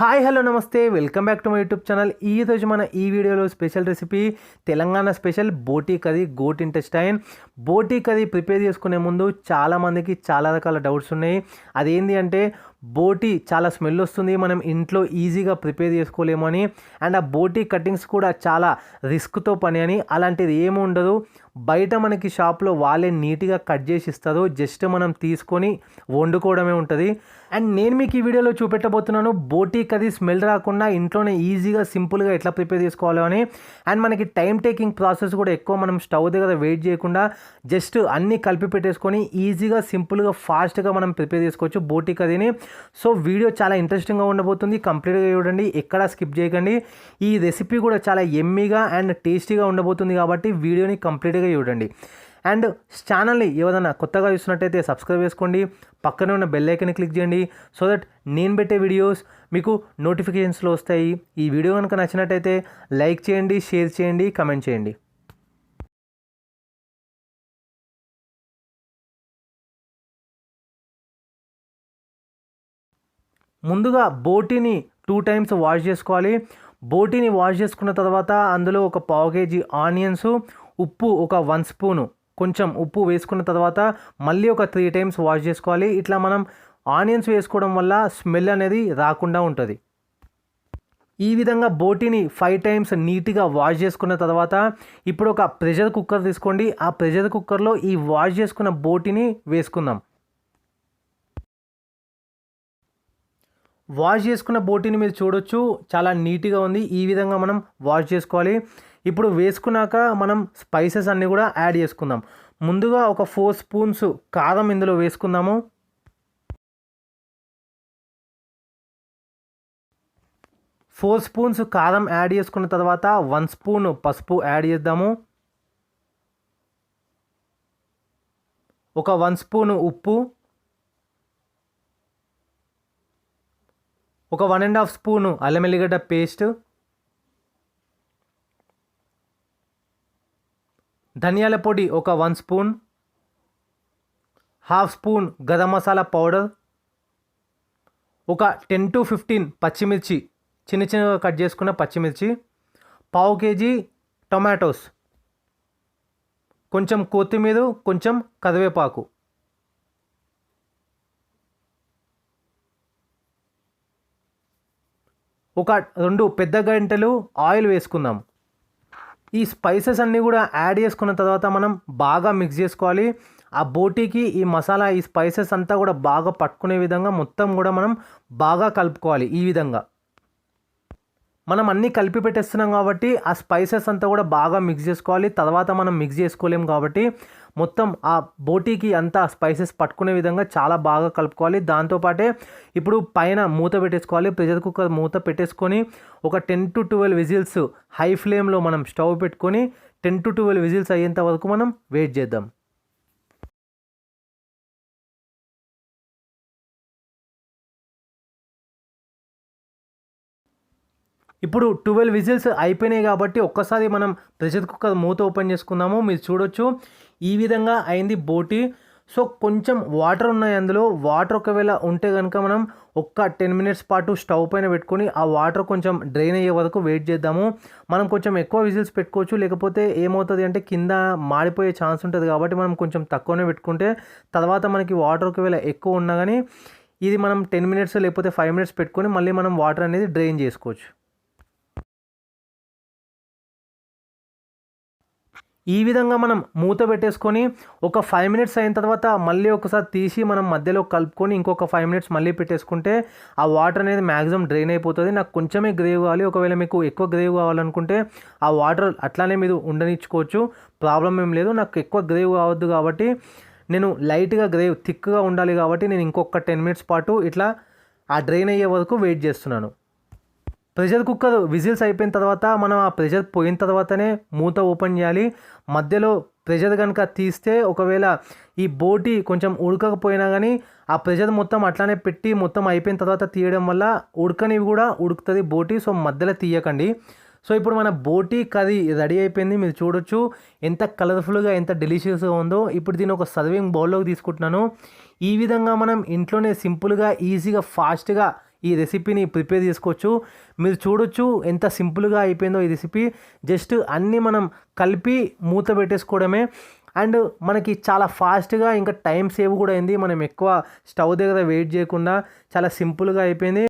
Hi hello నమస్తే. Welcome back to my YouTube channel. ఈ రోజు మన ఈ వీడియోలో special recipe Telangana special boti curry goat intestine. Boti curry prepare చేసుకునే ముందు చాలామందికి చాలా రకాల డౌట్స్ ఉన్నాయి. అదేంటి అంటే బోటీ చాలా స్మెల్ వస్తుంది మనం ఇంట్లో ఈజీగా ప్రిపేర్ చేసుకోలేము అని. అండ్ ఆ బోటీ కటింగ్స్ కూడా చాలా రిస్క్తో పని అని. అలాంటిది ఏమి ఉండదు. బయట మనకి షాప్లో వాళ్ళే నీట్గా కట్ చేసి ఇస్తారు. జస్ట్ మనం తీసుకొని వండుకోవడమే ఉంటుంది. అండ్ నేను మీకు ఈ వీడియోలో చూపెట్టబోతున్నాను బోటీకి అది స్మెల్ రాకుండా ఇంట్లోనే ఈజీగా సింపుల్గా ఎట్లా ప్రిపేర్ చేసుకోవాలో అని. అండ్ మనకి టైం టేకింగ్ ప్రాసెస్ కూడా ఎక్కువ మనం స్టవ్ దగ్గర వెయిట్ చేయకుండా జస్ట్ అన్నీ కలిపి పెట్టేసుకొని ఈజీగా సింపుల్గా ఫాస్ట్గా మనం ప్రిపేర్ చేసుకోవచ్చు బోటీ కర్రీని సో వీడియో చాలా ఇంట్రెస్టింగ్గా ఉండబోతుంది. కంప్లీట్గా చూడండి ఎక్కడ స్కిప్ చేయకండి. ఈ రెసిపీ కూడా చాలా ఎమ్మీగా అండ్ టేస్టీగా ఉండబోతుంది కాబట్టి వీడియోని కంప్లీట్గా చూడండి. అండ్ ఛానల్ని ఏదైనా కొత్తగా చూసినట్టయితే సబ్స్క్రైబ్ చేసుకోండి. పక్కనే ఉన్న బెల్ ఐకన్ క్లిక్ చేయండి. సో దట్ నేను పెట్టే వీడియోస్ మీకు నోటిఫికేషన్స్లో వస్తాయి. ఈ వీడియో కనుక నచ్చినట్టయితే లైక్ చేయండి షేర్ చేయండి కమెంట్ చేయండి. ముందుగా బోటీని టూ టైమ్స్ వాష్ చేసుకోవాలి. బోటీని వాష్ చేసుకున్న తర్వాత అందులో ఒక పావు కేజీ ఆనియన్స్ ఉప్పు ఒక వన్ స్పూను కొంచెం ఉప్పు వేసుకున్న తర్వాత మళ్ళీ ఒక త్రీ టైమ్స్ వాష్ చేసుకోవాలి. ఇట్లా మనం ఆనియన్స్ వేసుకోవడం వల్ల స్మెల్ అనేది రాకుండా ఉంటుంది. ఈ విధంగా బోటీని ఫైవ్ టైమ్స్ నీట్గా వాష్ చేసుకున్న తర్వాత ఇప్పుడు ఒక ప్రెషర్ కుక్కర్ తీసుకోండి. ఆ ప్రెషర్ కుక్కర్లో ఈ వాష్ చేసుకున్న బోటీని వేసుకుందాం. వాష్ చేసుకున్న బోటీని మీరు చూడొచ్చు. చాలా నీట్గా ఉంది. ఈ విధంగా మనం వాష్ చేసుకోవాలి. ఇప్పుడు వేసుకున్నాక మనం స్పైసెస్ అన్నీ కూడా యాడ్ చేసుకుందాం. ముందుగా ఒక ఫోర్ స్పూన్స్ కారం ఇందులో వేసుకుందాము. ఫోర్ స్పూన్స్ కారం యాడ్ చేసుకున్న తర్వాత వన్ స్పూన్ పసుపు యాడ్ చేద్దాము. ఒక వన్ స్పూన్ ఉప్పు. ఒక వన్ అండ్ హాఫ్ స్పూను అల్లం ఎల్లిగడ్డ పేస్ట్ ధనియాల పొడి ఒక one spoon half spoon garam masala powder ఒక టెన్ టు ఫిఫ్టీన్ పచ్చిమిర్చి చిన్న చిన్నగా కట్ చేసుకున్న పచ్చిమిర్చి పావు కేజీ టొమాటోస్ కొంచెం కొత్తిమీర కొంచెం కరివేపాకు. ఒక రెండు పెద్ద గంటలు ఆయిల్ వేసుకుందాం. ఈ స్పైసెస్ అన్నీ కూడా యాడ్ చేసుకున్న తర్వాత మనం బాగా మిక్స్ చేసుకోవాలి. ఆ బోటీకి ఈ మసాలా ఈ స్పైసెస్ అంతా కూడా బాగా పట్టుకునే విధంగా మొత్తం కూడా మనం బాగా కలుపుకోవాలి ఈ విధంగా. మనం అన్నీ కలిపి పెట్టేస్తున్నాం కాబట్టి ఆ స్పైసెస్ అంతా కూడా బాగా మిక్స్ చేసుకోవాలి. తర్వాత మనం మిక్స్ చేసుకోలేము కాబట్టి మొత్తం ఆ బోటీకి అంతా స్పైసెస్ పట్టుకునే విధంగా చాలా బాగా కలుపుకోవాలి. దాంతోపాటే ఇప్పుడు పైన మూత పెట్టేసుకోవాలి. ప్రెషర్ కుక్కర్ మూత పెట్టేసుకొని ఒక ten to twelve whistles high ఫ్లేమ్లో మనం స్టవ్ పెట్టుకొని టెన్ టు ట్వెల్వ్ విజిల్స్ అయ్యేంత వరకు మనం వెయిట్ చేద్దాం. ఇప్పుడు ట్వెల్వ్ విజిల్స్ అయిపోయినాయి కాబట్టి ఒక్కసారి మనం ప్రెషర్ కుక్కర్ మూత ఓపెన్ చేసుకుందాము. మీరు చూడొచ్చు. ఈ విధంగా అయింది బోటి. సో కొంచెం వాటర్ ఉన్నాయి అందులో. వాటర్ ఒకవేళ ఉంటే కనుక మనం ఒక్క టెన్ మినిట్స్ పాటు స్టవ్ పైన పెట్టుకొని ఆ వాటర్ కొంచెం డ్రైన్ అయ్యే వరకు వెయిట్ చేద్దాము. మనం కొంచెం ఎక్కువ విజిల్స్ పెట్టుకోవచ్చు. లేకపోతే ఏమవుతుంది అంటే కింద మాడిపోయే ఛాన్స్ ఉంటుంది కాబట్టి మనం కొంచెం తక్కువనే పెట్టుకుంటే. తర్వాత మనకి వాటర్ ఒకవేళ ఎక్కువ ఉన్నా కానీ ఇది మనం టెన్ మినిట్స్ లేకపోతే ఫైవ్ మినిట్స్ పెట్టుకొని మళ్ళీ మనం వాటర్ అనేది డ్రైన్ చేసుకోవచ్చు. ఈ విధంగా మనం మూత పెట్టేసుకొని ఒక ఫైవ్ మినిట్స్ అయిన తర్వాత మళ్ళీ ఒకసారి తీసి మనం మధ్యలో కలుపుకొని ఇంకొక ఫైవ్ మినిట్స్ మళ్ళీ పెట్టేసుకుంటే ఆ వాటర్ అనేది మ్యాక్సిమం డ్రైన్ అయిపోతుంది. నాకు కొంచెమే గ్రేవ్ కావాలి. ఒకవేళ మీకు ఎక్కువ గ్రేవ్ కావాలనుకుంటే ఆ వాటర్ అట్లానే మీరు ఉండనిచ్చుకోవచ్చు. ప్రాబ్లం ఏం లేదు. నాకు ఎక్కువ గ్రేవ్ కావద్దు కాబట్టి నేను లైట్గా గ్రేవ్ థిక్గా ఉండాలి కాబట్టి నేను ఇంకొక టెన్ మినిట్స్ పాటు ఇట్లా ఆ డ్రైన్ అయ్యే వరకు వెయిట్ చేస్తున్నాను. ప్రెషర్ కుక్కర్ విజిల్స్ అయిపోయిన తర్వాత మనం ఆ ప్రెషర్ పోయిన తర్వాతనే మూత ఓపెన్ చేయాలి. మధ్యలో ప్రెషర్ కనుక తీస్తే ఒకవేళ ఈ బోటి కొంచెం ఉడకకపోయినా కానీ ఆ ప్రెషర్ మొత్తం అట్లానే పెట్టి మొత్తం అయిపోయిన తర్వాత తీయడం వల్ల ఉడకనివి కూడా ఉడుకుతుంది బోటి. సో మధ్యలో తీయకండి. సో ఇప్పుడు మన బోటి కర్రీ రెడీ అయిపోయింది. మీరు చూడొచ్చు ఎంత కలర్ఫుల్గా ఎంత డెలిషియస్గా ఉందో. ఇప్పుడు దీన్ని ఒక సర్వింగ్ బౌల్లోకి తీసుకుంటున్నాను. ఈ విధంగా మనం ఇంట్లోనే సింపుల్గా ఈజీగా ఫాస్ట్గా ఈ రెసిపీని ప్రిపేర్ చేసుకోవచ్చు. మీరు చూడొచ్చు ఎంత సింపుల్గా అయిపోయిందో ఈ రెసిపీ. జస్ట్ అన్నీ మనం కలిపి మూత పెట్టేసుకోవడమే. అండ్ మనకి చాలా ఫాస్ట్గా ఇంకా టైం సేవ్ కూడా అయింది. మనం ఎక్కువ స్టవ్ దగ్గర వెయిట్ చేయకుండా చాలా సింపుల్గా అయిపోయింది.